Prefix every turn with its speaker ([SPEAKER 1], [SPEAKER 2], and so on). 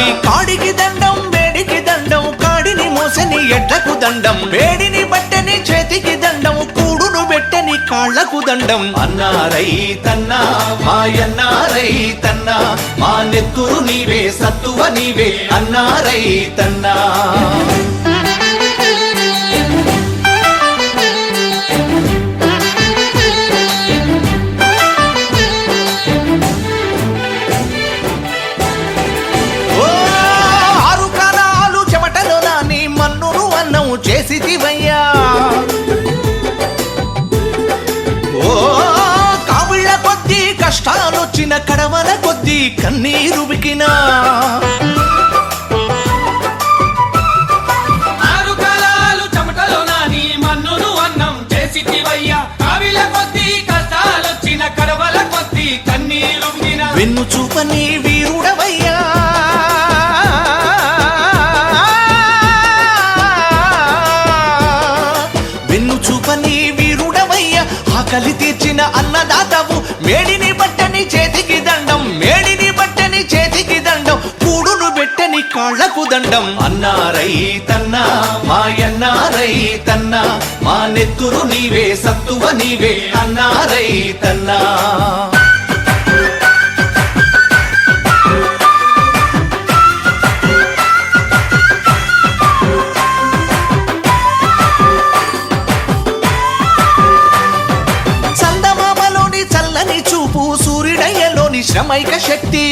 [SPEAKER 1] చేసిటివయ్యా
[SPEAKER 2] నీ కాడికి దండం వేడికి దండం కాడిని మోసని ఎడ్లకు దండం. వేడిని బట్టని చేతికి దండం కూడును పెట్టని కాళ్ళకు దండం. అన్నారై తన్నా మాయన్నారై తన్నా మా నెత్తురు నీవే సత్తువ నీవే అన్నారై తన్నా. కష్టాలొచ్చిన కడవల కొద్దీ కన్నీరు బికినా
[SPEAKER 1] ఆరు కాలాలు
[SPEAKER 2] ఆకలి తీర్చిన అన్నదాతవు. మేడిని బట్టని చేతికి దండం. మేడిని బట్టని చేతికి దండం. కూడును పెట్టని కాళ్ళకు దండం. అన్నారై తన్నా మాయన్నారై తన్నా మా నెత్తురు నీవే సత్తువ నీవే. అన్నారై తన్నా. చందమామలోని శ్రమైక శక్తి.